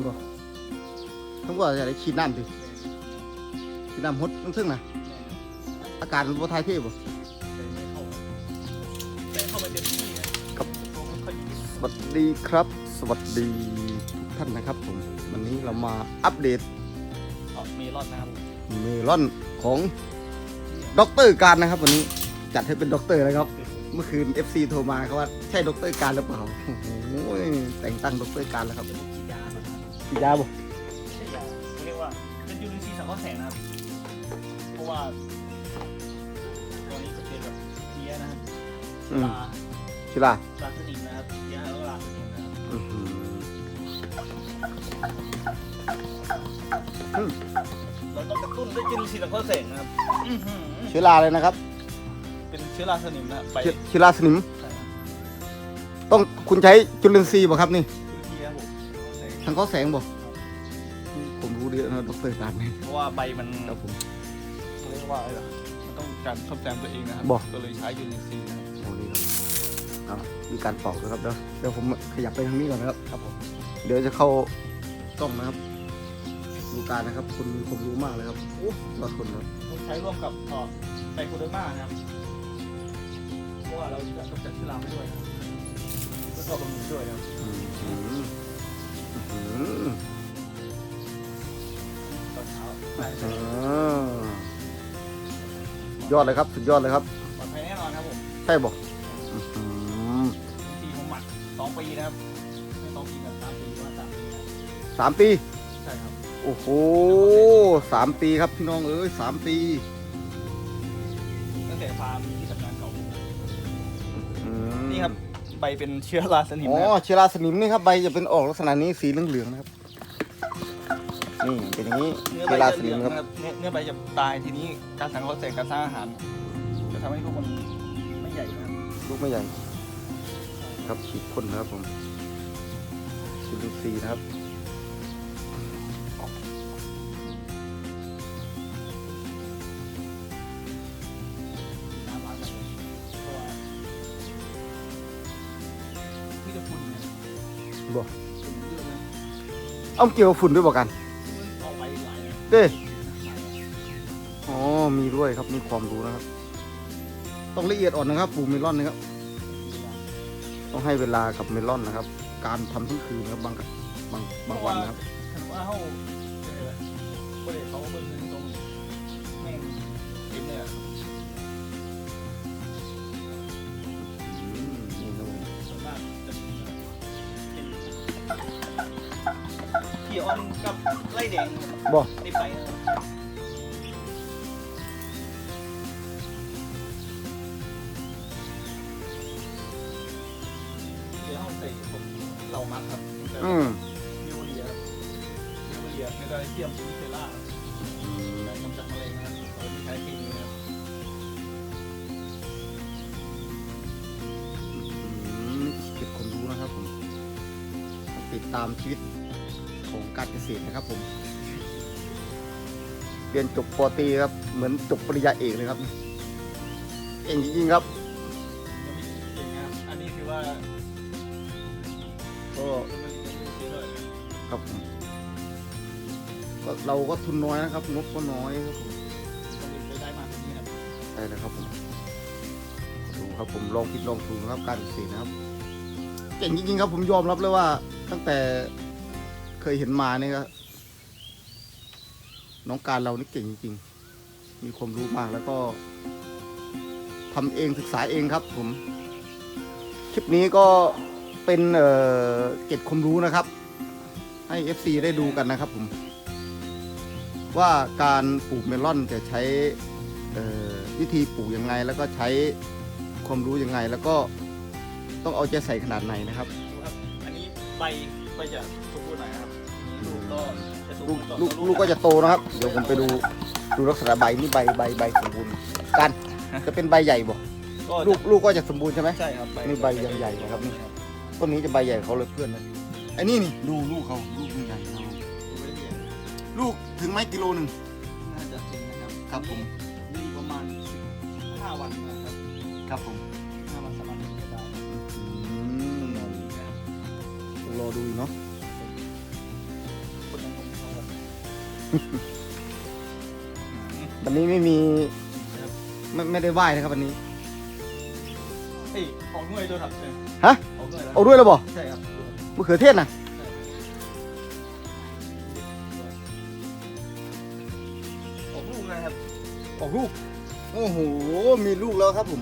นบ่ทั้งว่าจะได้ฉีดน้ำดิฉีดน้ำฮดทั้งซึ่งนะอากาศมันบ่ทายเทบ่แต่เข้าไปเต็มที่นะครับตัวมันค่อยยืดสวัสดีครับ สวัสดีทุกท่านนะครับผมวันนี้เรามาอัปเดตออกมีรอดนะครับเมลอนของด็อกเตอร์การนะครับ วันนี้จัดให้เป็นด็อกเตอร์นะครับ เมื่อคืน FC โทรมาเขาว่าใช่ด็อกเตอร์การหรือเปล่าโอ้โหแต่งตั้งด็อกเตอร์การแล้วครับ เป็นฉีดยานะครับฉีดยาบ่ใช่ยาเขาเรียกว่าเป็นยูรินทรีย์สังเคราะห์แสงนะครับ เพราะว่าตัวนี้จะเป็นแบบเพี้ยนะครับอืมลาชิลาลาสนิมนะครับเพี้ยแล้วก็ลาสนิมนะครับอื้อหือเราต้องกระตุ้นด้วยยูรินทรีย์สังเคราะห์แสงนะครับอื้อหือเชื้อราเลยนะครับเป็นเชื้อราสนิมนะครับไปเชื้อเชื้อราสนิมใช่ครับต้องคุณใช้จุลินทรีย์บ่ครับนี่ ทางเขาแสงบ่ผมรู้ดีนะด็อกเตอร์การนี่เพราะว่าใบมันครับผมเขาเรียกว่าอะไรล่ะมันต้องการซ่อมแซมตัวเองนะครับบอกก็เลยใช้ยูรินทรีย์นะครับโอ้นี่ครับเอามีการปอกนะครับเดี๋ยวเดี๋ยวผมขยับไปทางนี้ก่อนนะครับ ครับผมเดี๋ยวจะเข้ากล้องนะครับดูการนะครับคุณมีความรู้มากเลยครับโอ้ยอดคนครับเราใช้ร่วมกับเอ่อไตรโคเดอร์มานะครับเพราะว่าเราจะกำจัดเชื้อราไม่ด้วยนะครับแล้วก็บำรุงด้วยนะครับ อืม ยอดเลยครับ สุดยอดเลยครับปลอดภัยแน่นอนครับผมใช่บอกทีผมหมักสองปีนะครับไม่สองปีแบบสามปีหรือว่าสามปีนะสามปี ใช่ครับ โอ้โหสามปีครับพี่น้องเอ้ยสามปี ใบเป็นเชื้อราสนิมอ๋อนะครับเชื้อราสนิมนี่ครับใบจะเป็นออกลักษณะนี้สีเหลืองๆนะครับนี่เป็นอย่างนี้เนื้อเชื้ใบอราสจะเหนิลืมองครับนะครับเนื้อเนื้อใบจะตายทีนี้การสังเคราะห์แสงการสร้างอาหาร จะทำให้ลูกมันไม่ใหญ่นะครับลูกไม่ใหญ่ครับฉีดพ่นนะครับผมจุลินทรีย์นะครับ เอาเกี่ยวกับฝุ่นด้วยบอกกันออกไปหลายเด้อ๋อมีด้วยครับมีความรู้นะครับ ต้องละเอียดอ่อนนะครับปลูกเมลอนนะครับ ต้องให้เวลากับเมลอนนะครับ การทำทั้งคืนนะครับบางบางบางวันนะครับถือว่าเขาเออประเด็นเขาเบิ่งตรงแม่งเต็มเลย ไล่แดงบอกในใบนะครับเดี๋ยวเอาใส่พวกเหล่ามัดครับอืมมิวเรียมิวเรียในการเทียมซิเทล่าการกำจัดแมลงนะครับเราไม่ใช้เคมีนะครับอืมเก็บความรู้นะครับผมติดตามชีวิต การเกษตรนะครับผมเรียนจบปอตรีครับเหมือนจบปริญญาเอกเลยครับเก่งจริงๆครับยังไม่เก่งนะครับอันนี้คือว่าก็มันมันมันเยอะเลยครับผมก็เราก็ทุนน้อยนะครับงบก็น้อยครับผมมันไปได้มาตรงนี้ครับใช่แล้วครับผมดูครับผมลองผิดลองถูกนะครับการเกษตรนะครับเก่งจริงๆครับผมยอมรับเลยว่าตั้งแต่ เคยเห็นมาเนี่ยครับน้องการเรานี่เก่งจริงๆ มีความรู้มากแล้วก็ทำเองศึกษาเองครับ ผม คลิปนี้ก็เป็นเอ่อเก็บความรู้นะครับ ให้ FC ได้ดูกันนะครับ ผม ว่าการปลูกเมลอนจะใช้วิธีปลูกยังไง แล้วก็ใช้ความรู้ยังไง แล้วก็ต้องเอาใจใส่ขนาดไหนนะครับดูครับอันนี้ใบใบจะ ลูกก็จะสมลูบูกรณ์ต่อลูกต่อลูกก็จะโตนะครับ เดี๋ยวผมไปดูดูลักษณะใบนี่ใบใบใบสมบูรณ์กันจะเป็นใบใหญ่บ่ก็ลูกลูกก็จะสมบูรณ์ใช่ไหมใช่ครับนี่ใบใหญ่ๆนะครับนี่ต้นนี้จะใบใหญ่เขาเลยเพื่อนนะไอ้นี่นี่ดูลูกเขาลูกมันใหญ่นะครับดูไว้เรียนลูกถึงไหมกิโลหนึ่งน่าจะจริงนะครับครับผมมีประมาณ15วันนะครับครับผม5วันสามวันจะได้อืมนะครับรอดูอีกเนาะ วันนี้ไม่มีนะครับไม่ไม่ได้ไหว้นะครับวันนี้เฮ้ยออกหน่วยด้วยครับเนี่ยฮะออกหน่วยแล้วเอาด้วยแล้วบ่ใช่ครับมะเขือเทศนะออกลูกนะครับออกลูกโอ้โห มีลูกแล้วครับผม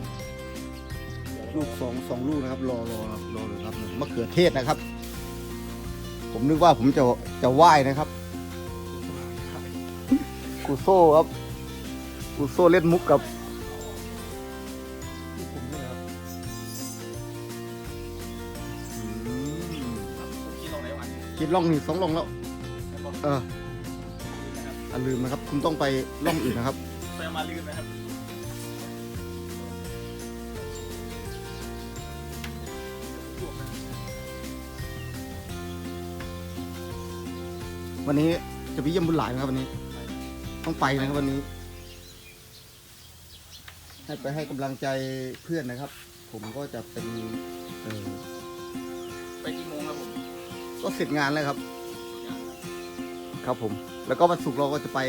ลูกสองสองลูกนะครับ รอรอครับรอเลยครับมะเขือเทศนะครับ ผมนึกว่าผมจะจะไหว้นะครับ กูโซ่ครับกูโซ่เล่นมุกกับลูกผมเนี่ยครับอืมผมกินลงไหนวันคิดล่องนี่สองล่องแล้วแล้วบอกเออนะครับอย่าลืมนะครับ คุณต้องไปล่องอื่นนะครับ ไปเอามาลืมนะครับลวกนะวันนี้จะไปเยี่ยมบุญหลายนะครับวันนี้ ต้องไปนะครับวันนี้ ให้ไปให้กำลังใจเพื่อนนะครับ ผมก็จะเป็นเออไปกี่โมงครับผมก็เสร็จงานแล้วครับ ครับผม แล้วก็วันศุกร์เราก็จะไป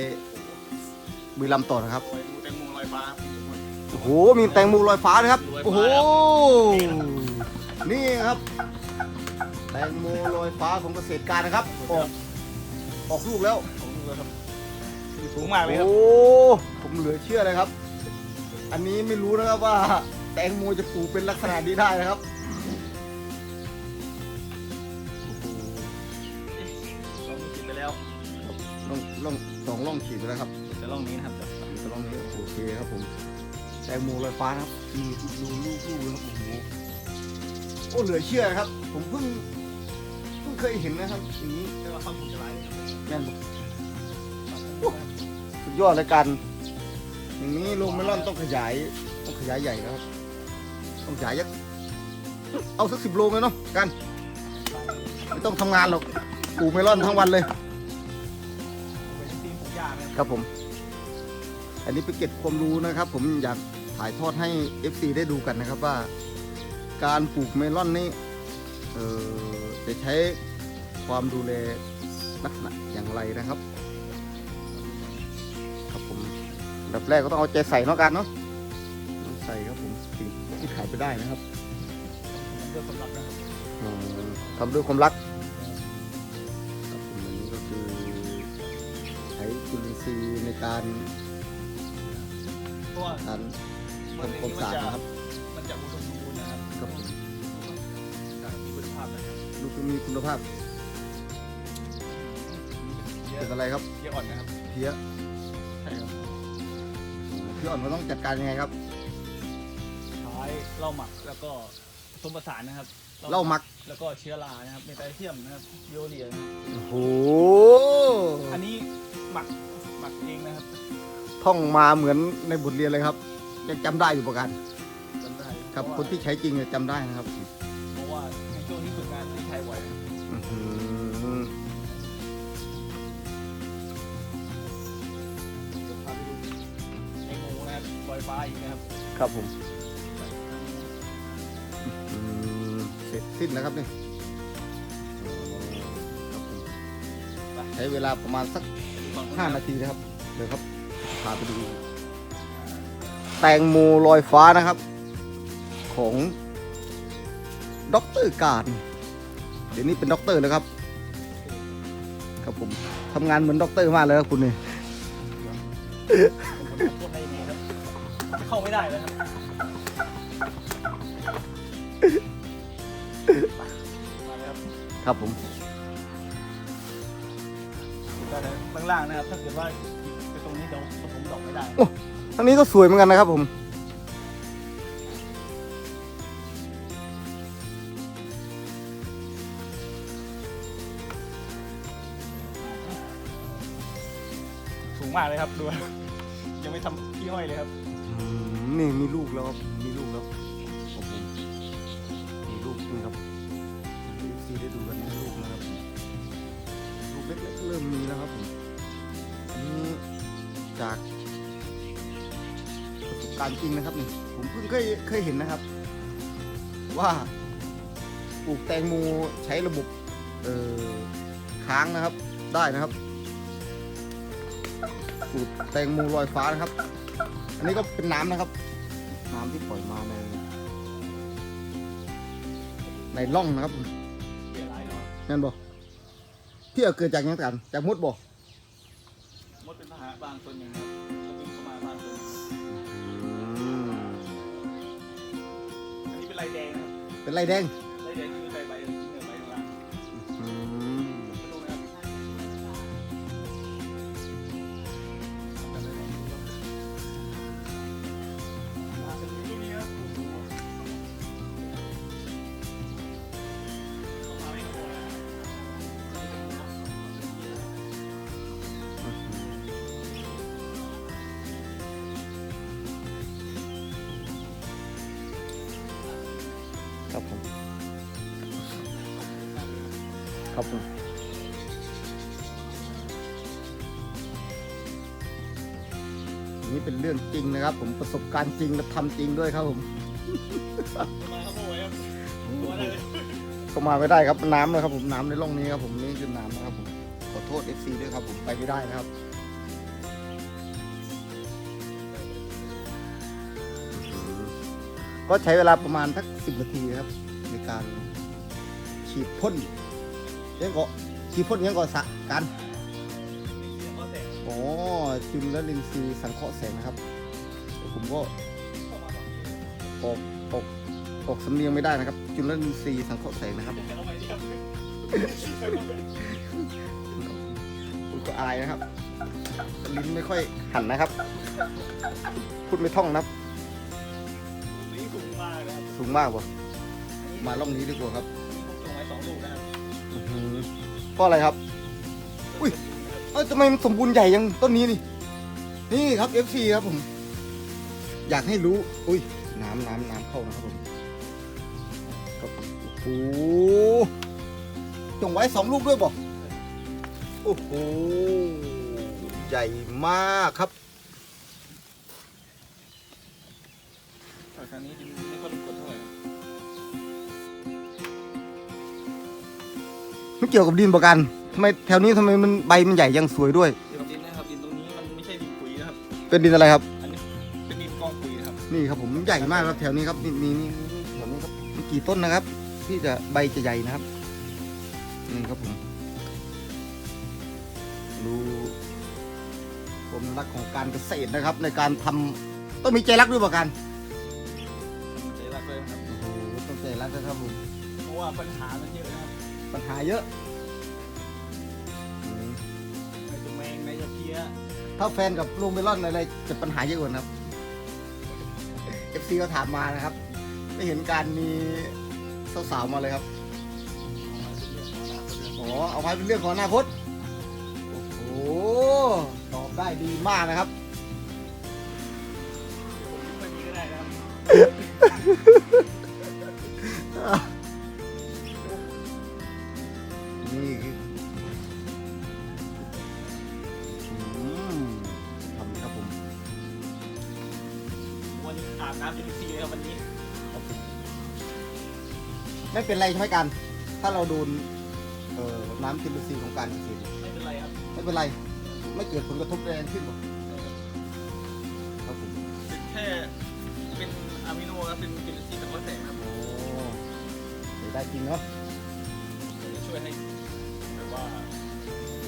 บุรีรัมย์ต่อนะครับไปดูแตงโมลอยฟ้าโอ้โหมีแตงโมลอยฟ้านะครับลอยฟ้าโอ้โหนี่ครับ แตงโมลอยฟ้าของเกษตรการนะครับออกออกลูกแล้ว ของลูกครับ สูงมากเลยครับ โอ้ผมเหลือเชื่อเลยครับ อันนี้ไม่รู้นะครับว่า แตงโมจะปลูกเป็นลักษณะนี้ได้นะครับโอ้โหลองกินไปแล้วล่องล่องสองล่องฉีดไปแล้วครับจะลองนี้นะครับจะล่องนี้โอเคครับผม แตงโมลอยฟ้านะครับมีดูลูกลูกเลยครับโอ้โหโอ้เหลือเชื่อนะครับ ผมเพิ่งเพิ่งเคยเห็นนะครับอย่างนี้ แต่ว่าข้าวหมูจะไรครับ แม่นบอกสุด ยอดเลยกันอย่างนี้โรงเมลอนต้องขยายต้องขยายใหญ่นะครับต้องขยายยักเอาสักสิบโลเลยเนาะกันไม่ต้องทำงานหรอกปลูกเมลอนทั้งวันเลย ครับผม อันนี้ไปเก็บความรู้นะครับ ผมอยากถ่ายทอดให้ FC ได้ดูกันนะครับว่า การปลูกเมลอนนี่เอ่อจะใช้ความดูแลลักษณะอย่างไรนะครับ อันดับแรกก็ต้องเอาใจใส่เนาะกันเนาะต้องใส่ครับผมสิ่งที่ขายไปได้นะครับเรื่องสำหรับนะครับอืมทำด้วยความรักครับผมอันนี้ก็คือใช้จุลินทรีย์ในการเพราะว่าการมันทำความสะอาดนะครับมันจะอุดมสมบูรณ์นะครับครับผมจากมีคุณภาพนะครับลูกมีคุณภาพเยเป็นอะอะไรครับเยอะอ่อนนะครับเพี้ยใช่ครับ พี่อ่อนเราต้องจัดการยังไงครับใช้เหล้าหมักแล้วก็ผสมผสานนะครับเหล้าหมักแล้วก็เชื้อรานะครับเมตาเทียมนะครับโยเรียนะครับโอ้โหอันนี้หมักหมักเองนะครับท่องมาเหมือนในบทเรียนเลยครับยังจำได้อยู่ประกันจำได้ครับเพาะคนว่า ที่ใช้จริงเนี่ยจำได้นะครับ ฟ้าอีกนะครับครับผมอืมเสร็จสิ้นแล้วครับนี่อ๋อครับผมใช้เวลาประมาณสักห้านาทีนะครับ เดี๋ยวครับพาไปดู แตงโมลอยฟ้านะครับ ของด็อกเตอร์การ เดี๋ยวนี้เป็นด็อกเตอร์แล้วครับ ครับผมทำงานเหมือนด็อกเตอร์มากเลยครับคุณนี่ผ เข้าไม่ได้แล้วครับมาเลยครับครับผม ก็เลยข้างล่างนะครับ ถ้าเกิดว่าไปตรงนี้เดี๋ยวผมดอกไม่ได้ทั้งนี้ก็สวยเหมือนกันนะครับผม สูงมากเลยครับดู ยังไม่ทำที่ห้อยเลยครับอืม นี่มีลูกแล้วครับ มีลูกแล้วครับผมมีลูกนี่ครับซีได้ดูกันมีลูกนะครับลูกเล็กๆเริ่มมีแล้วครับผมอันนี้จากประสบการณ์จริงนะครับนี่ผมเพิ่งเคยเคยเห็นนะครับ ว่าปลูกแตงโมใช้ระบบเอ่อค้างนะครับได้นะครับสูตรแตงโมลอยฟ้านะครับ อันนี้ก็เป็นน้ำนะครับ น้ำที่ปล่อยมาใน ในร่องนะครับเสียหลายเนาะนั่นบ่ที่เอาเกิดจากหยังกันจากมดบ่มดเป็นพาหะบางส่วนหนึ่งครับก็บินเข้ามาบางส่วนหนึ่งอันนี้เป็นลายแดงนะครับเป็นไรแดงลายแดงคือ ครับผมนี่เป็นเรื่องจริงนะครับ ผมประสบการณ์จริงและทำจริงด้วยครับผมมาครับโอ้ยครับตัวอะไรเลยก็มาไม่ได้ครับน้ำนะครับผมน้ำในร่องนี้ครับผมนี่คือน้ำนะครับผมขอโทษ FC ด้วยครับผมไปไม่ได้นะครับก็ใช้เวลาประมาณสักสิบนาทีครับ ในการฉีดพ่น ยังก็ฉีดพ่นยังก็สะกันอ๋อจุลลินทรีย์สังเคราะห์แสงนะครับ ผมก็ออกออกออกสำเนียงไม่ได้นะครับ จุลลินทรีย์สังเคราะห์แสงนะครับคุณก็อายนะครับ ลิ้นไม่ค่อยหันนะครับพูดไม่ท่องนะครับสูงมากว่ะมาล่องนี้ดีกว่าครับส่งไว้สองลูกนะครับ ก็อะไรครับ อุ้ยเอ้ทำไมมันสมบูรณ์ใหญ่ยังต้นนี้นี่ นี่ครับ FC ครับผม อยากให้รู้ อุ้ย น้ำน้ำน้ำเข้านะครับผมครับโอ้โหจงไว้สองลูกด้วยบอกโอ้โห ใหญ่มากครับต่ครั้งนี้ดิน ไม่เกี่ยวกับดินประกันทำไมแถวนี้ทำไมมันใบมันใหญ่ยังสวยด้วย เดี๋ยวดินนะครับดินตรงนี้มันไม่ใช่ดินปุ๋ยนะครับ เป็นดินอะไรครับ อันนี้เป็นดินกองปุ๋ยนะครับ นี่ครับผมใหญ่มากครับแถวนี้ครับนี่นี่นี่นี่แถวนี้ครับมีกี่ต้นนะครับ ที่จะใบจะใหญ่นะครับนี่ครับผมดูผมรักของการเกษตรนะครับ ในการทำต้องมีใจรักด้วยประกันมันใจรักเลยนะครับโอ้โหต้องใจรักนะครับผมเพราะว่าปัญหามันเยอะนะครับ ปัญหาเยอะอืมในตัวแมงในจะเพี้ยถ้าแฟนกับลุงเมลอนอะไรจะปัญหาเยอะกว่านะครับ FC ก็ถามมานะครับ ไม่เห็นการมีสาวๆมาเลยครับ อ๋อ เอาไว้เป็นเรื่องของอนาคต โอ้โห ตอบได้ดีมากนะครับ ไม่มีก็ได้นะครับ อาบน้ำจุลินทรีย์เลยครับวันนี้ไม่เป็นไรใช่ไหมกัน ถ้าเราโดนเอ่อน้ำจุลินทรีย์ของการเกษตรไม่เป็นไรครับไม่เป็นไร ไม่เกิดผลกระทบแรงขึ้นหรอกครับผมเป็นแค่เป็นอะมิโนครับเป็นจุลินทรีย์สังเคราะห์แสงครับโอ้เดี๋ยวได้จริงเนาะจะช่วยให้แบบว่า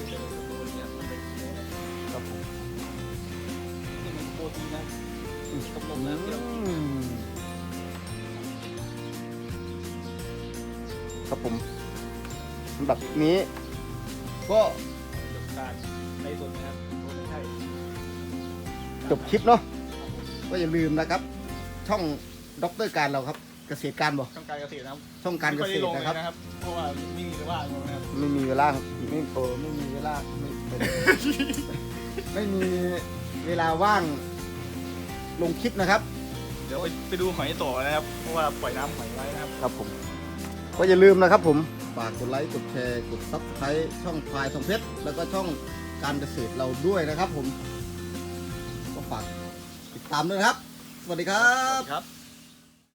เจริญเติบโตเนี่ยมันเป็นเขียวนะครับผมนี่มันโปรตีนนะ ครับผมสำหรับนี้ ก็จบการในส่วนนะครับไม่ใช่จบคลิปเนาะก็อย่าลืมนะครับ ช่องด็อกเตอร์การเราครับ เกษตรการบอกช่องการเกษตรนะครับช่องการเกไม่ค่อยษได้ตลรงเลยนะครับนะครับ เพราะว่าไม่มีเวลาลงนะครับไม่มีเวลาไม่โอไม่มีเวลาไม่เป็นไม่มีเวลาว่าง ลงคลิปนะครับ เดี๋ยวไปไปดูหอยต่อนะครับ เพราะว่าปล่อยน้ำหอยไว้นะครับ ครับผม ก็อย่าลืมนะครับผมฝากกดไลค์กดแชร์กดซับสไครต์ช่องพลายทองเพชรแล้วก็ช่องการเกษตรเราด้วยนะครับผม ก็ฝากติดตามด้วยนะครับ สวัสดีครับ ครับ